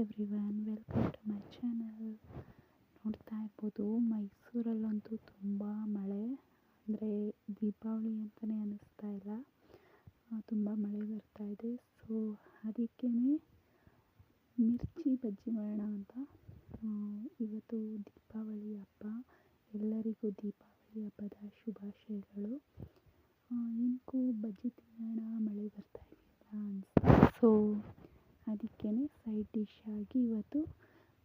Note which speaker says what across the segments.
Speaker 1: Everyone welcome to my channel ನೋಡ್ತಾ ಇರ್ಬೋದು, ಮೈಸೂರಲ್ಲಂತೂ ತುಂಬ ಮಳೆ. ಅಂದರೆ ದೀಪಾವಳಿ ಅಂತಲೇ ಅನ್ನಿಸ್ತಾ ಇಲ್ಲ. ತುಂಬ ಮಳೆ ಬರ್ತಾ ಇದೆ. ಸೊ ಅದಕ್ಕೇ ಮಿರ್ಚಿ ಬಜ್ಜಿ ಮಾಡೋಣ ಅಂತ. ಇವತ್ತು ದೀಪಾವಳಿ ಹಬ್ಬ. ಎಲ್ಲರಿಗೂ ದೀಪಾವಳಿ ಹಬ್ಬದ ಶುಭಾಶಯಗಳು. ಏನಕ್ಕೂ ಬಜ್ಜಿ ತಿನ್ನೋಣ, ಮಳೆ ಬರ್ತಾ ಇದೆಯಲ್ಲ ಅನಿಸ್ತು ಸೊ ಅದಕ್ಕೇ ಸೈಡ್ ಡಿಶ್ ಆಗಿ ಇವತ್ತು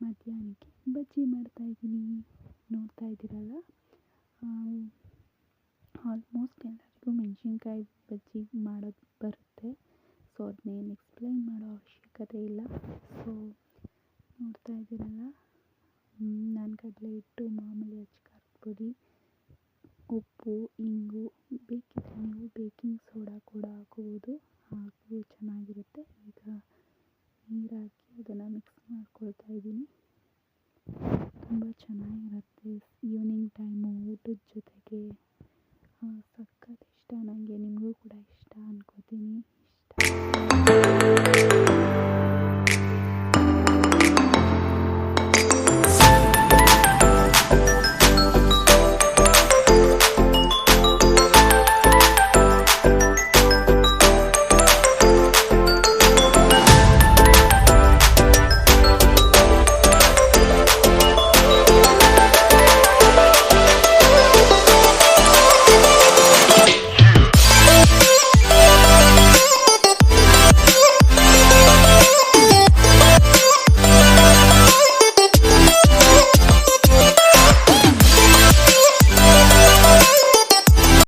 Speaker 1: ಮಧ್ಯಾಹ್ನಕ್ಕೆ ಬಜ್ಜಿ ಮಾಡ್ತಾಯಿದ್ದೀನಿ ನೋಡ್ತಾ ಇದ್ದೀರಲ್ಲ? ಆಲ್ಮೋಸ್ಟ್ ಎಲ್ಲರಿಗೂ ಮೆಣಸಿನ್ಕಾಯಿ ಬಜ್ಜಿ ಮಾಡೋದು ಬರುತ್ತೆ. ಸೊ ಅದನ್ನೇನು ಎಕ್ಸ್ಪ್ಲೈನ್ ಮಾಡೋ ಅವಶ್ಯಕತೆ ಇಲ್ಲ. ಸೊ ನೋಡ್ತಾ ಇದ್ದೀರಲ್ಲ? ನಾನು ಕಡಲೆ ಹಿಟ್ಟು, ಮಾಮೂಲಿ ಅಚ್ಚ ಪುಡಿ, ಉಪ್ಪು, ಇಂಗು ಬೇಕಿದ್ದರೆ ನೀವು ಬೇಕಿಂಗ್ ಸೋಡಾ ಕೂಡ ಹಾಕೋಬೋದು. ನೀರು ಹಾಕಿ ಅದನ್ನು ಮಿಕ್ಸ್ ಮಾಡ್ಕೊಳ್ತಾ ಇದ್ದೀನಿ. ತುಂಬ ಚೆನ್ನಾಗಿರುತ್ತೆ. ಈವ್ನಿಂಗ್ ಟೈಮು ಊಟದ ಜೊತೆಗೆ ಸಖತ್ ಇಷ್ಟ ನನಗೆ ನಿಮಗೂ ಕೂಡ